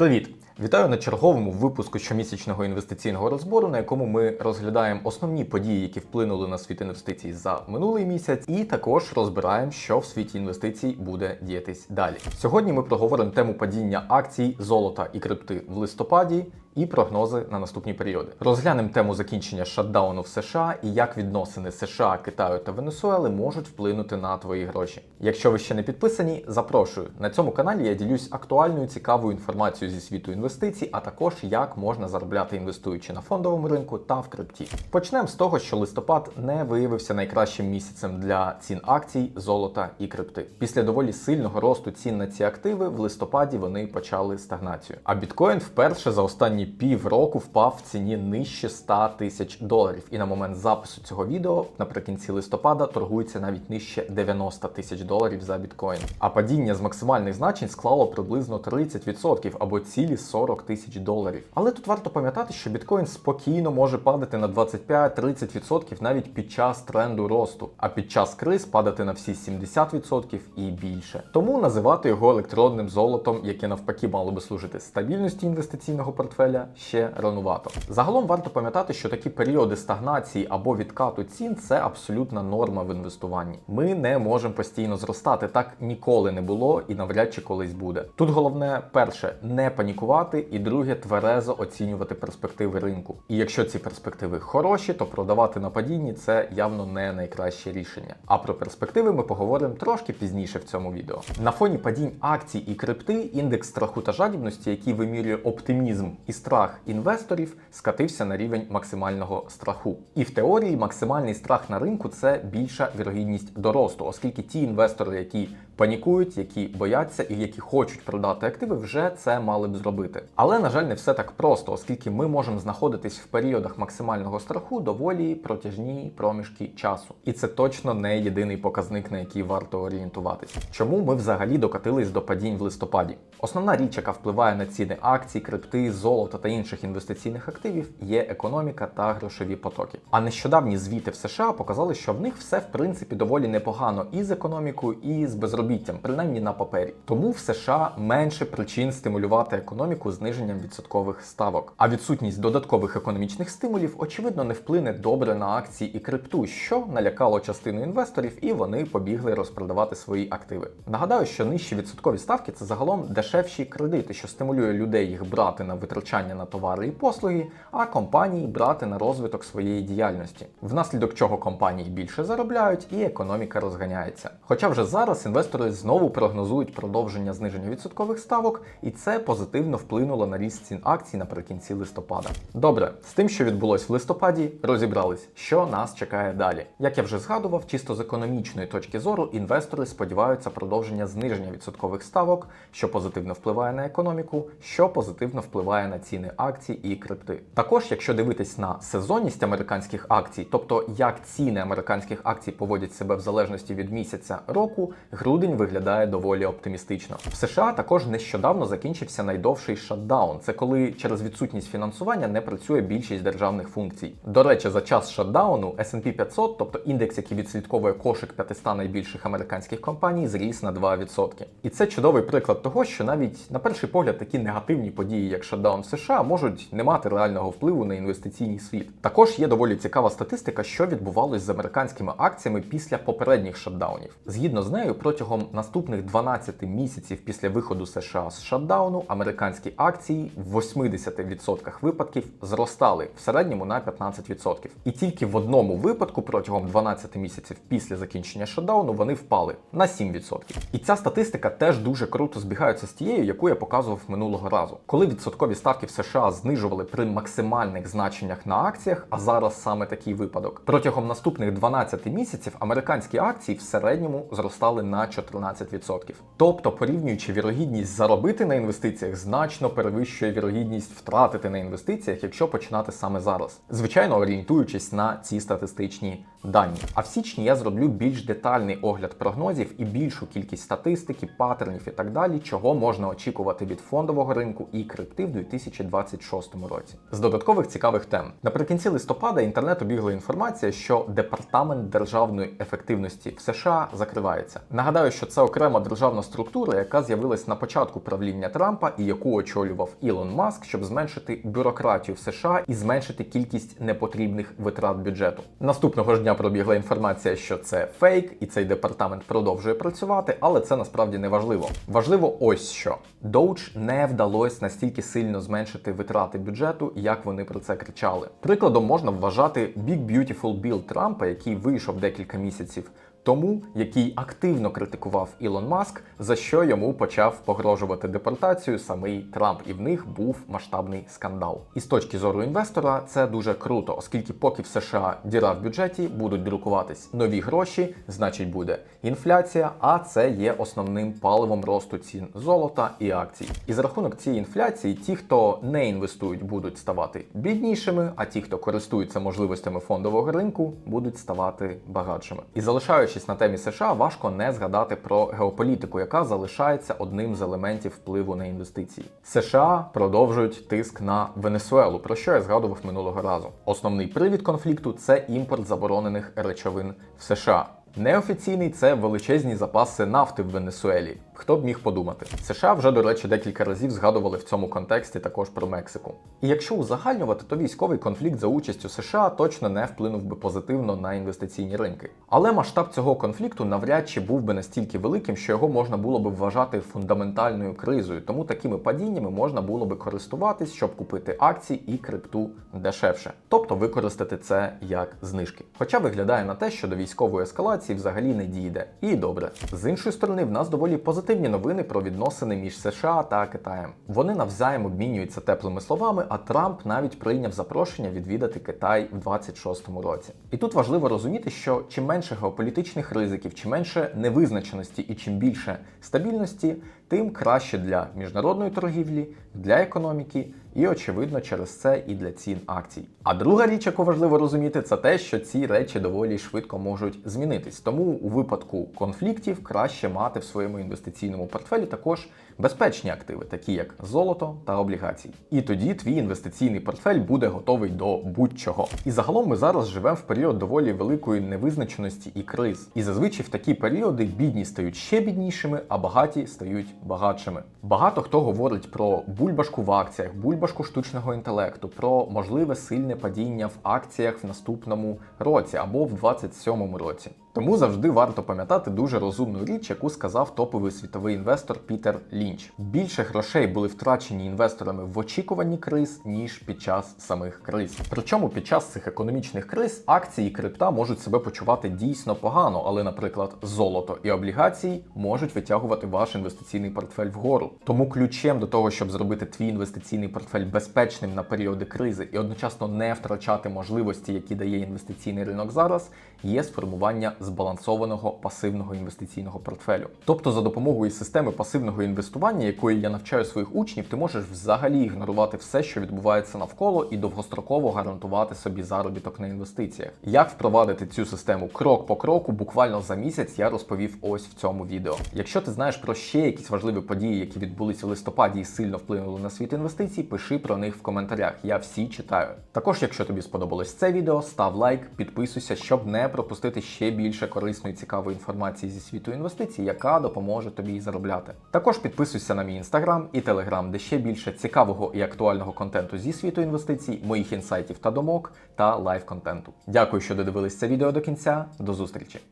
Привіт! Вітаю на черговому випуску щомісячного інвестиційного розбору, на якому ми розглядаємо основні події, які вплинули на світ інвестицій за минулий місяць, і також розбираємо, що в світі інвестицій буде діятись далі. Сьогодні ми проговоримо тему падіння акцій, золота і крипти в листопаді. І прогнози на наступні періоди. Розглянемо тему закінчення шатдауну в США і як відносини США, Китаю та Венесуели можуть вплинути на твої гроші. Якщо ви ще не підписані, запрошую на цьому каналі. Я ділюсь актуальною цікавою інформацією зі світу інвестицій, а також як можна заробляти інвестуючи на фондовому ринку та в крипті. Почнемо з того, що листопад не виявився найкращим місяцем для цін акцій, золота і крипти. Pісля доволі сильного росту цін на ці активи в листопаді вони почали стагнацію. А біткоін вперше за останні півроку впав в ціні нижче 100 тисяч доларів. І на момент запису цього відео наприкінці листопада торгується навіть нижче 90 тисяч доларів за біткоін. А падіння з максимальних значень склало приблизно 30% або цілі 40 тисяч доларів. Але тут варто пам'ятати, що біткоін спокійно може падати на 25-30% навіть під час тренду росту, а під час криз падати на всі 70% і більше. Тому називати його електронним золотом, яке навпаки мало би служити стабільності інвестиційного портфеля, ще ранувато. Загалом варто пам'ятати, що такі періоди стагнації або відкату цін це абсолютна норма в інвестуванні. Ми не можемо постійно зростати, так ніколи не було і навряд чи колись буде. Тут головне, перше, не панікувати, і друге, тверезо оцінювати перспективи ринку. І якщо ці перспективи хороші, то продавати на падінні це явно не найкраще рішення. А про перспективи ми поговоримо трошки пізніше в цьому відео. На фоні падінь акцій і крипти індекс страху та жадібності, який вимірює оптимізм і страх інвесторів, скатився на рівень максимального страху. І в теорії максимальний страх на ринку це більша вірогідність доросту, оскільки ті інвестори, які панікують, які бояться і які хочуть продати активи, вже це мали б зробити. Але на жаль, не все так просто, оскільки ми можемо знаходитись в періодах максимального страху доволі протяжні проміжки часу. І це точно не єдиний показник, на який варто орієнтуватися. Чому ми взагалі докатились до падінь в листопаді? Основна річ, яка впливає на ціни акцій, крипти, золота та інших інвестиційних активів, є економіка та грошові потоки. А нещодавні звіти в США показали, що в них все в принципі доволі непогано і з економікою, і з безробіттям, принаймні на папері. Тому в США менше причин стимулювати економіку зниженням відсоткових ставок. А відсутність додаткових економічних стимулів, очевидно, не вплине добре на акції і крипту, що налякало частину інвесторів, і вони побігли розпродавати свої активи. Нагадаю, що нижчі відсоткові ставки це загалом дешевші кредити, що стимулює людей їх брати на витрачання на товари і послуги, а компанії брати на розвиток своєї діяльності, внаслідок чого компанії більше заробляють і економіка розганяється. Хоча вже зараз інвестори знову прогнозують продовження зниження відсоткових ставок, і це позитивно вплинуло на ріст цін акцій наприкінці листопада. Добре, з тим, що відбулось в листопаді, розібрались, що нас чекає далі. Як я вже згадував, чисто з економічної точки зору інвестори сподіваються продовження зниження відсоткових ставок, що позитивно впливає на економіку, що позитивно впливає на ціни акцій і крипти. Також, якщо дивитись на сезонність американських акцій, тобто як ціни американських акцій поводять себе в залежності від місяця року, грудень виглядає доволі оптимістично. В США також нещодавно закінчився найдовший шатдаун. Це коли через відсутність фінансування не працює більшість державних функцій. До речі, за час шатдауну S&P 500, тобто індекс, який відслідковує кошик 500 найбільших американських компаній, зріс на 2%. І це чудовий приклад того, що навіть на перший погляд такі негативні події, як шатдаун в США, можуть не мати реального впливу на інвестиційний світ. Також є доволі цікава статистика, що відбувалось з американськими акціями після попередніх шатдаунів. Згідно з нею, протягом наступних 12 місяців після виходу США з шатдауну американські акції в 80% випадків зростали в середньому на 15%. І тільки в одному випадку протягом 12 місяців після закінчення шатдауну вони впали на 7%. І ця статистика теж дуже круто збігається з тією, яку я показував минулого разу, коли відсоткові ставки в США знижували при максимальних значеннях на акціях, а зараз саме такий випадок. Протягом наступних 12 місяців американські акції в середньому зростали на 14%. Тобто, порівнюючи вірогідність заробити на інвестиціях, значно перевищує вірогідність втратити на інвестиціях, якщо починати саме зараз. Звичайно, орієнтуючись на ці статистичні дані. А в січні я зроблю більш детальний огляд прогнозів і більшу кількість статистики, паттернів і так далі, чого можна очікувати від фондового ринку і крипти в 2026 році. З додаткових цікавих тем наприкінці листопада інтернет обігла інформація, що департамент державної ефективності в США закривається. Нагадаю, Нагадаю, що це окрема державна структура, яка з'явилась на початку правління Трампа і яку очолював Ілон Маск, щоб зменшити бюрократію в США і зменшити кількість непотрібних витрат бюджету. Наступного ж дня пробігла інформація, що це фейк, і цей департамент продовжує працювати, але це насправді не важливо. Важливо ось що Doge не вдалося настільки сильно зменшити витрати бюджету, як вони про це кричали. Прикладом можна вважати Big Beautiful Bill Трампа, який вийшов декілька місяців тому, який активно критикував Ілон Маск, за що йому почав погрожувати депортацію самий Трамп, і в них був масштабний скандал. І з точки зору інвестора це дуже круто, оскільки поки в США діра в бюджеті будуть друкуватись нові гроші, значить буде інфляція, а це є основним паливом росту цін золота і акцій. І за рахунок цієї інфляції, ті, хто не інвестують, будуть ставати біднішими, а ті, хто користуються можливостями фондового ринку, будуть ставати багатшими. І залишаючись на темі США, важко не згадати про геополітику, яка залишається одним з елементів впливу на інвестиції. США продовжують тиск на Венесуелу, про що я згадував минулого разу. Основний привід конфлікту це імпорт заборонених речовин в США. Неофіційний це величезні запаси нафти в Венесуелі. Хто б міг подумати? США вже, до речі, декілька разів згадували в цьому контексті також про Мексику. І якщо узагальнювати, то військовий конфлікт за участю США точно не вплинув би позитивно на інвестиційні ринки. Але масштаб цього конфлікту навряд чи був би настільки великим, що його можна було би вважати фундаментальною кризою. Тому такими падіннями можна було би користуватись, щоб купити акції і крипту дешевше, тобто використати це як знижки. Хоча виглядає на те, що до військової ескалації взагалі не дійде. І добре. З іншої сторони, в нас доволі позитивні новини про відносини між США та Китаєм. Вони навзаєм обмінюються теплими словами, а Трамп навіть прийняв запрошення відвідати Китай в 26-му році. І тут важливо розуміти, що чим менше геополітичних ризиків, чим менше невизначеності і чим більше стабільності, тим краще для міжнародної торгівлі, для економіки і, очевидно, через це і для цін акцій. А друга річ, яку важливо розуміти, це те, що ці речі доволі швидко можуть змінитись. Тому у випадку конфліктів краще мати в своєму інвестиційному портфелі також безпечні активи, такі як золото та облігації. І тоді твій інвестиційний портфель буде готовий до будь-чого. І загалом ми зараз живемо в період доволі великої невизначеності і криз. І зазвичай в такі періоди бідні стають ще біднішими, а багаті стають багатшими. Багато хто говорить про бульбашку в акціях, бульбашку штучного інтелекту, про можливе сильне падіння в акціях в наступному році або в 27-му році. Тому завжди варто пам'ятати дуже розумну річ, яку сказав топовий світовий інвестор Пітер Лінч. Більше грошей були втрачені інвесторами в очікуванні криз, ніж під час самих криз. Причому під час цих економічних криз акції і крипта можуть себе почувати дійсно погано, але, наприклад, золото і облігації можуть витягувати ваш інвестиційний портфель вгору. Тому ключем до того, щоб зробити твій інвестиційний портфель безпечним на періоди кризи і одночасно не втрачати можливості, які дає інвестиційний ринок зараз, є сформування збалансованого пасивного інвестиційного портфелю. Тобто, за допомогою системи пасивного інвестування, якої я навчаю своїх учнів, ти можеш взагалі ігнорувати все, що відбувається навколо, і довгостроково гарантувати собі заробіток на інвестиціях. Як впровадити цю систему крок по кроку, буквально за місяць, я розповів ось в цьому відео. Якщо ти знаєш про ще якісь важливі події, які відбулися у листопаді і сильно вплинули на світ інвестицій, пиши про них в коментарях. Я всі читаю. Також, якщо тобі сподобалось це відео, став лайк, підписуйся, щоб не пропустити ще більше корисної цікавої інформації зі світу інвестицій, яка допоможе тобі заробляти. Також підписуйся на мій інстаграм і телеграм, де ще більше цікавого і актуального контенту зі світу інвестицій, моїх інсайтів та думок та лайв контенту. Дякую, що додивились це відео до кінця. До зустрічі!